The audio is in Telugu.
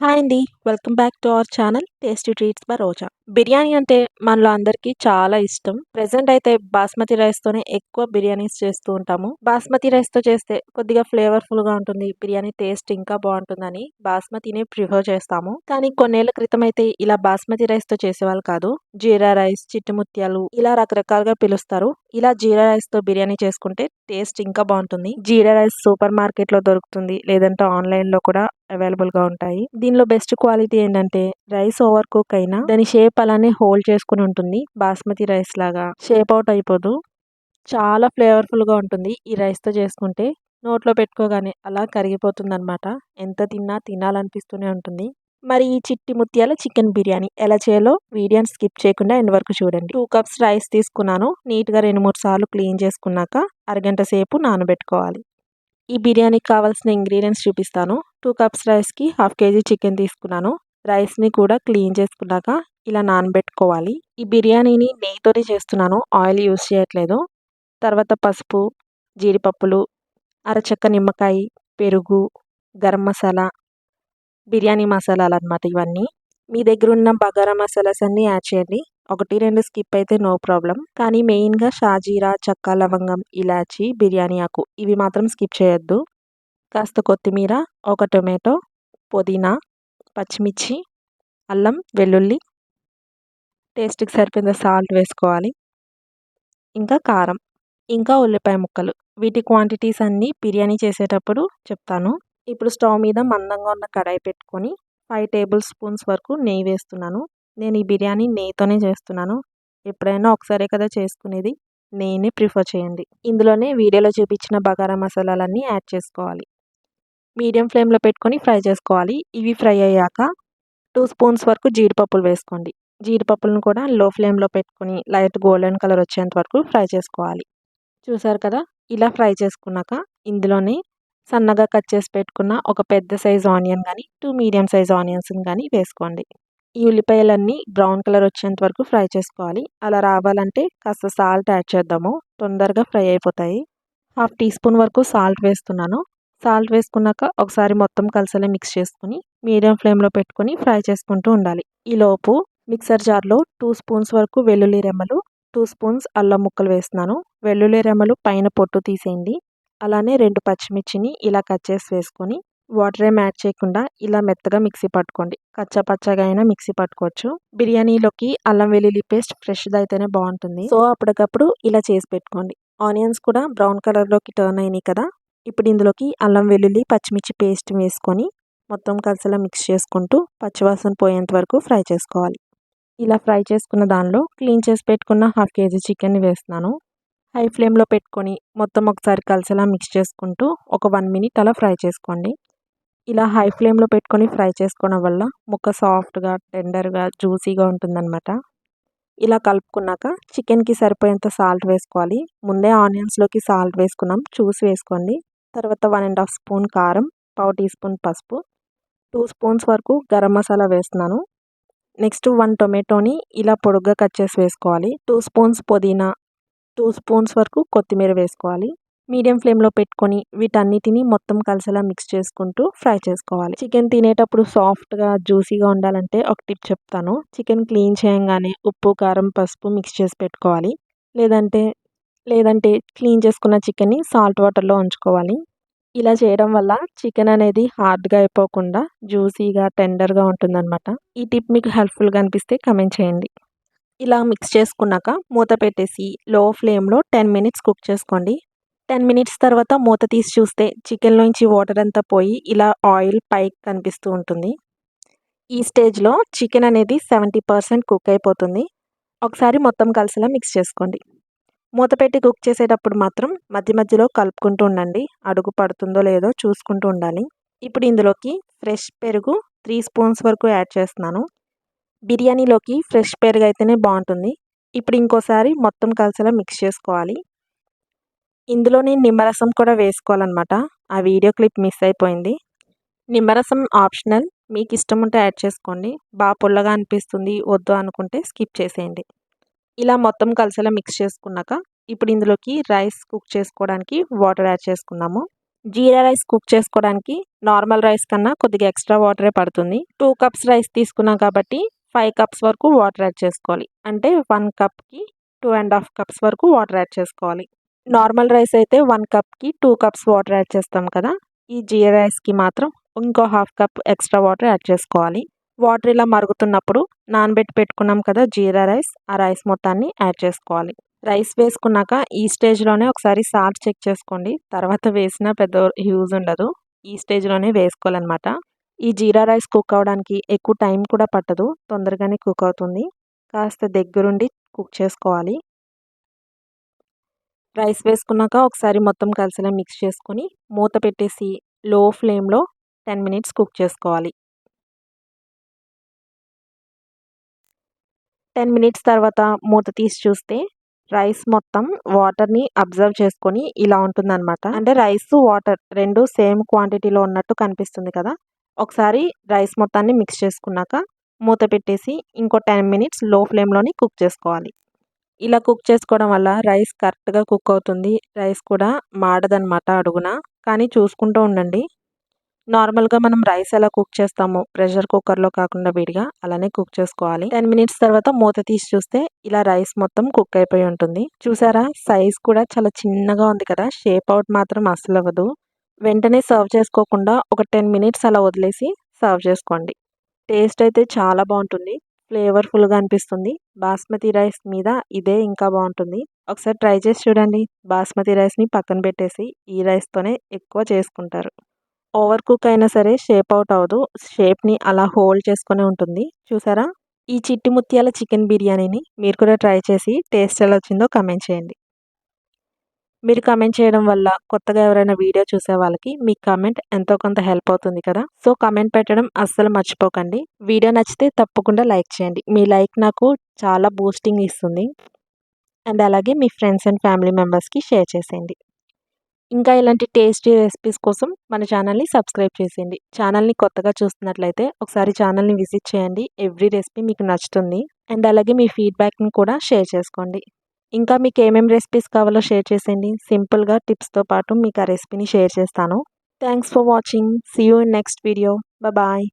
హాయ్ అండి. Welcome back to our channel tasty treats by Roja. Biryani అంటే మనలో అందరికీ చాలా ఇష్టం. ప్రజెంట్ అయితే బాస్మతి రైస్తోనే ఎక్కువ బిర్యానీస్ చేస్తూ ఉంటాము. బాస్మతి రైస్తో చేస్తే కొద్దిగా ఫ్లేవర్ఫుల్గా ఉంటుంది. బిర్యానీ టేస్ట్ ఇంకా బాగుంటుందని బాస్మతినే ప్రిఫర్ చేస్తాము. కానీ కొన్నేళ్ళ క్రితం అయితే ఇలా బాస్మతి రైస్తో చేసేవాళ్ళు కాదు. జీరా రైస్ చిట్టి ముత్యాలు ఇలా రకరకాలుగా పిలుస్తారు. ఇలా జీరా రైస్తో బిర్యానీ చేసుకుంటే టేస్ట్ ఇంకా బాగుంటుంది. జీరా రైస్ సూపర్ మార్కెట్లో దొరుకుతుంది లేదంటే ఆన్లైన్లో కూడా అవైలబుల్గా ఉంటాయి. దీనిలో బెస్ట్ క్వాలిటీ ఏంటంటే రైస్ ఓవర్ కుక్ అయినా దాని షేప్ అలానే హోల్డ్ చేసుకుని ఉంటుంది. బాస్మతి రైస్ లాగా షేప్ అవుట్ అయిపోదు. చాలా ఫ్లేవర్ఫుల్గా ఉంటుంది ఈ రైస్తో చేసుకుంటే. నోట్లో పెట్టుకోగానే అలా కరిగిపోతుంది అనమాట ఎంత తిన్నా తినాలనిపిస్తూనే ఉంటుంది. మరి ఈ చిట్టి ముత్యాల చికెన్ బిర్యానీ ఎలా చేయాలో వీడియోని స్కిప్ చేయకుండా ఎండ్ వరకు చూడండి. టూ కప్స్ రైస్ తీసుకున్నాను. నీట్గా రెండు మూడు సార్లు క్లీన్ చేసుకున్నాక అరగంట సేపు నానబెట్టుకోవాలి. ఈ బిర్యానీకి కావాల్సిన ఇంగ్రీడియంట్స్ చూపిస్తాను. టూ కప్స్ రైస్కి హాఫ్ కేజీ చికెన్ తీసుకున్నాను. రైస్ని కూడా క్లీన్ చేసుకున్నాక ఇలా నానబెట్టుకోవాలి. ఈ బిర్యానీని నెయ్యితోనే చేస్తున్నాను. ఆయిల్ యూస్ చేయట్లేదు. తర్వాత పసుపు జీడిపప్పులు అరచక్క నిమ్మకాయ పెరుగు గరం మసాలా బిర్యానీ మసాలాలు అనమాట ఇవన్నీ. మీ దగ్గర ఉన్న బగారా మసాలాస్ అన్నీ యాడ్ చేయండి. ఒకటి రెండు స్కిప్ అయితే నో ప్రాబ్లం కానీ మెయిన్గా షాజీరా చక్క లవంగం ఇలాచి బిర్యానీ ఆకు ఇవి మాత్రం స్కిప్ చేయొద్దు. కాస్త కొత్తిమీర ఒక టొమాటో పుదీనా పచ్చిమిర్చి అల్లం వెల్లుల్లి. టేస్ట్కి సరిపోయిన సాల్ట్ వేసుకోవాలి. ఇంకా కారం. ఇంకా ఉల్లిపాయ ముక్కలు. వీటి క్వాంటిటీస్ అన్నీ బిర్యానీ చేసేటప్పుడు చెప్తాను. ఇప్పుడు స్టవ్ మీద మందంగా ఉన్న కడాయి పెట్టుకొని ఫైవ్ టేబుల్ స్పూన్స్ వరకు నెయ్యి వేస్తున్నాను. నేను ఈ బిర్యానీ నెయ్యితోనే చేస్తున్నాను. ఎప్పుడైనా ఒకసారే కదా చేసుకునేది. నెయ్యిని ప్రిఫర్ చేయండి. ఇందులోనే వీడియోలో చూపించిన బగారా మసాలాలన్నీ యాడ్ చేసుకోవాలి. మీడియం ఫ్లేమ్లో పెట్టుకొని ఫ్రై చేసుకోవాలి. ఇవి ఫ్రై అయ్యాక టూ స్పూన్స్ వరకు జీడిపప్పులు వేసుకోండి. జీడిపప్పులను కూడా లో ఫ్లేమ్లో పెట్టుకొని లైట్ గోల్డెన్ కలర్ వచ్చేంత వరకు ఫ్రై చేసుకోవాలి. చూసారు కదా? ఇలా ఫ్రై చేసుకున్నాక ఇందులోనే సన్నగా కట్ చేసి పెట్టుకున్న ఒక పెద్ద సైజ్ ఆనియన్ కానీ టూ మీడియం సైజ్ ఆనియన్స్ కానీ వేసుకోండి. ఈ ఉల్లిపాయలన్నీ బ్రౌన్ కలర్ వచ్చేంత వరకు ఫ్రై చేసుకోవాలి. అలా రావాలంటే కాస్త సాల్ట్ యాడ్ చేద్దాము. తొందరగా ఫ్రై అయిపోతాయి. హాఫ్ టీ స్పూన్ వరకు సాల్ట్ వేస్తున్నాను. సాల్ట్ వేసుకున్నాక ఒకసారి మొత్తం కలిసలే మిక్స్ చేసుకుని మీడియం ఫ్లేమ్లో పెట్టుకొని ఫ్రై చేసుకుంటూ ఉండాలి. ఈలోపు మిక్సర్ జార్లో టూ స్పూన్స్ వరకు వెల్లుల్లి రెమ్మలు టూ స్పూన్స్ అల్లం ముక్కలు వేస్తున్నాను. వెల్లుల్లి రెమ్మలు పైన పొట్టు తీసేయండి. అలానే రెండు పచ్చిమిర్చిని ఇలా కట్ చేసి వేసుకొని వాటర్ ఏం యాడ్ చేయకుండా ఇలా మెత్తగా మిక్సీ పట్టుకోండి. కచ్చా పచ్చగా అయినా మిక్సీ పట్టుకోవచ్చు. బిర్యానీలోకి అల్లం వెల్లుల్లి పేస్ట్ ఫ్రెష్ది అయితేనే బాగుంటుంది. సో అప్పటికప్పుడు ఇలా చేసి పెట్టుకోండి. ఆనియన్స్ కూడా బ్రౌన్ కలర్లోకి టర్న్ అయినాయి కదా! ఇప్పుడు ఇందులోకి అల్లం వెల్లుల్లి పచ్చిమిర్చి పేస్ట్ వేసుకొని మొత్తం కలిసిలా మిక్స్ చేసుకుంటూ పచ్చివాసన పోయేంత వరకు ఫ్రై చేసుకోవాలి. ఇలా ఫ్రై చేసుకున్న దానిలో క్లీన్ చేసి పెట్టుకున్న హాఫ్ కేజీ చికెన్ని వేస్తున్నాను. హై ఫ్లేమ్లో పెట్టుకొని మొత్తం ఒకసారి కలిసేలా మిక్స్ చేసుకుంటూ ఒక వన్ మినిట్ అలా ఫ్రై చేసుకోండి. ఇలా హై ఫ్లేమ్లో పెట్టుకొని ఫ్రై చేసుకోవడం వల్ల ముక్క సాఫ్ట్గా టెండర్గా జ్యూసీగా ఉంటుందన్నమాట. ఇలా కలుపుకున్నాక చికెన్కి సరిపోయేంత సాల్ట్ వేసుకోవాలి. ముందే ఆనియన్స్లోకి సాల్ట్ వేసుకున్నాం. చూసి వేసుకోండి. తర్వాత వన్ అండ్ హాఫ్ స్పూన్ కారం పావు టీ స్పూన్ పసుపు టూ స్పూన్స్ వరకు గరం మసాలా వేస్తున్నాను. నెక్స్ట్ వన్ టొమాటోని ఇలా పొడుగ్గా కట్ చేసి వేసుకోవాలి. టూ స్పూన్స్ పుదీనా టూ స్పూన్స్ వరకు కొత్తిమీర వేసుకోవాలి. మీడియం ఫ్లేమ్లో పెట్టుకొని వీటన్నిటిని మొత్తం కలిసేలా మిక్స్ చేసుకుంటూ ఫ్రై చేసుకోవాలి. చికెన్ తినేటప్పుడు సాఫ్ట్గా జ్యూసీగా ఉండాలంటే ఒక టిప్ చెప్తాను. చికెన్ క్లీన్ చేయంగానే ఉప్పు కారం పసుపు మిక్స్ చేసి పెట్టుకోవాలి. లేదంటే లేదంటే క్లీన్ చేసుకున్న చికెన్ని సాల్ట్ వాటర్లో ఉంచుకోవాలి. ఇలా చేయడం వల్ల చికెన్ అనేది హార్డ్గా అయిపోకుండా జ్యూసీగా టెండర్గా ఉంటుందన్నమాట. ఈ టిప్ మీకు హెల్ప్ఫుల్గా అనిపిస్తే కమెంట్ చేయండి. ఇలా మిక్స్ చేసుకున్నాక మూత పెట్టేసి లో ఫ్లేమ్లో టెన్ మినిట్స్ కుక్ చేసుకోండి. టెన్ మినిట్స్ తర్వాత మూత తీసి చూస్తే చికెన్లోంచి వాటర్ అంతా పోయి ఇలా ఆయిల్ పైకి కనిపిస్తూ ఉంటుంది. ఈ స్టేజ్లో చికెన్ అనేది సెవెంటీ పర్సెంట్ కుక్ అయిపోతుంది. ఒకసారి మొత్తం కలిసిలా మిక్స్ చేసుకోండి. మూత పెట్టి కుక్ చేసేటప్పుడు మాత్రం మధ్య మధ్యలో కలుపుకుంటూ ఉండండి. అడుగు పడుతుందో లేదో చూసుకుంటూ ఉండాలి. ఇప్పుడు ఇందులోకి ఫ్రెష్ పెరుగు త్రీ స్పూన్స్ వరకు యాడ్ చేస్తున్నాను. బిర్యానీలోకి ఫ్రెష్ పెరుగు అయితేనే బాగుంటుంది. ఇప్పుడు ఇంకోసారి మొత్తం కలిసేలా మిక్స్ చేసుకోవాలి. ఇందులోనే నిమ్మరసం కూడా వేసుకోవాలన్నమాట. ఆ వీడియో క్లిప్ మిస్ అయిపోయింది. నిమ్మరసం ఆప్షనల్. మీకు ఇష్టం ఉంటే యాడ్ చేసుకోండి. బాగా పుల్లగా అనిపిస్తుంది వద్దు అనుకుంటే స్కిప్ చేసేయండి. ఇలా మొత్తం కలిసేలా మిక్స్ చేసుకున్నాక ఇప్పుడు ఇందులోకి రైస్ కుక్ చేసుకోవడానికి వాటర్ యాడ్ చేసుకుందాము. జీరా రైస్ కుక్ చేసుకోవడానికి నార్మల్ రైస్ కన్నా కొద్దిగా ఎక్స్ట్రా వాటరే పడుతుంది. టూ కప్స్ రైస్ తీసుకున్నాం కాబట్టి ఫైవ్ కప్స్ వరకు వాటర్ యాడ్ చేసుకోవాలి. అంటే వన్ కప్కి టూ అండ్ హాఫ్ కప్స్ వరకు వాటర్ యాడ్ చేసుకోవాలి. నార్మల్ రైస్ అయితే వన్ కప్కి టూ కప్స్ వాటర్ యాడ్ చేస్తాం కదా. ఈ జీరా రైస్కి మాత్రం ఇంకో half cup extra water add చేసుకోవాలి. వాటర్ ఇలా మరుగుతున్నప్పుడు నానబెట్టి పెట్టుకున్నాం కదా జీరా రైస్ ఆ రైస్ మొత్తాన్ని యాడ్ చేసుకోవాలి. రైస్ వేసుకున్నాక ఈ స్టేజ్లోనే ఒకసారి సాల్ట్ చెక్ చేసుకోండి. తర్వాత వేసినా పెద్ద యూజ్ ఉండదు. ఈ స్టేజ్లోనే వేసుకోవాలన్నమాట. ఈ జీరా రైస్ కుక్ అవ్వడానికి ఎక్కువ టైం కూడా పట్టదు తొందరగానే కుక్ అవుతుంది. కాస్త దగ్గరుండి కుక్ చేసుకోవాలి. రైస్ వేసుకున్నాక ఒకసారి మొత్తం కలిసిలా మిక్స్ చేసుకొని మూత పెట్టేసి లో ఫ్లేమ్లో టెన్ మినిట్స్ కుక్ చేసుకోవాలి. టెన్ మినిట్స్ తర్వాత మూత తీసి చూస్తే రైస్ మొత్తం వాటర్ని అబ్జర్వ్ చేసుకొని ఇలా ఉంటుందన్నమాట. అంటే రైస్ వాటర్ రెండు సేమ్ క్వాంటిటీలో ఉన్నట్టు కనిపిస్తుంది కదా? ఒకసారి రైస్ మొత్తాన్ని మిక్స్ చేసుకున్నాక మూత పెట్టేసి ఇంకో టెన్ మినిట్స్లో ఫ్లేమ్లోని కుక్ చేసుకోవాలి. ఇలా కుక్ చేసుకోవడం వల్ల రైస్ కరెక్ట్గా కుక్ అవుతుంది. రైస్ కూడా మాడదనమాట అడుగున. కానీ చూసుకుంటూ ఉండండి. నార్మల్గా మనం రైస్ ఎలా కుక్ చేస్తామో ప్రెషర్ కుక్కర్లో కాకుండా విడిగా అలానే కుక్ చేసుకోవాలి. టెన్ మినిట్స్ తర్వాత మూత తీసి చూస్తే ఇలా రైస్ మొత్తం కుక్ అయిపోయి ఉంటుంది. చూసారా? సైజ్ కూడా చాలా చిన్నగా ఉంది కదా? షేప్ అవుట్ మాత్రం అస్సలు అవ్వదు వెంటనే సర్వ్ చేసుకోకుండా ఒక టెన్ మినిట్స్ అలా వదిలేసి సర్వ్ చేసుకోండి. టేస్ట్ అయితే చాలా బాగుంటుంది. ఫ్లేవర్ఫుల్గా అనిపిస్తుంది. బాస్మతి రైస్ మీద ఇదే ఇంకా బాగుంటుంది. ఒకసారి ట్రై చేసి చూడండి. బాస్మతి రైస్ని పక్కన పెట్టేసి ఈ రైస్తోనే ఎక్కువ చేసుకుంటారు. ఓవర్ కుక్ అయినా సరే షేప్ అవుట్ అవ్వదు. షేప్ని అలా హోల్డ్ చేసుకునే ఉంటుంది. చూసారా? ఈ చిట్టి ముత్యాల చికెన్ బిర్యానీని మీరు కూడా ట్రై చేసి టేస్ట్ ఎలా వచ్చిందో కమెంట్ చేయండి. మీరు కమెంట్ చేయడం వల్ల కొత్తగా ఎవరైనా వీడియో చూసే వాళ్ళకి మీ కమెంట్ ఎంతో కొంత హెల్ప్ అవుతుంది కదా? సో కమెంట్ పెట్టడం అస్సలు మర్చిపోకండి. వీడియో నచ్చితే తప్పకుండా లైక్ చేయండి. మీ లైక్ నాకు చాలా బూస్టింగ్ ఇస్తుంది. అండ్ అలాగే మీ ఫ్రెండ్స్ అండ్ ఫ్యామిలీ మెంబర్స్కి షేర్ చేసేయండి. ఇంకా ఇలాంటి టేస్టీ రెసిపీస్ కోసం మన ఛానల్ని సబ్స్క్రైబ్ చేసేయండి. ఛానల్ని కొత్తగా చూస్తున్నట్లయితే ఒకసారి ఛానల్ని విజిట్ చేయండి. ఎవ్రీ రెసిపీ మీకు నచ్చుతుంది. అండ్ అలాగే మీ ఫీడ్బ్యాక్ని కూడా షేర్ చేసుకోండి. ఇంకా మీకు ఏమేమి రెసిపీస్ కావాలో షేర్ చేసేయండి. సింపుల్గా టిప్స్తో పాటు మీకు ఆ రెసిపీని షేర్ చేస్తాను. Thanks for watching see you in next video bye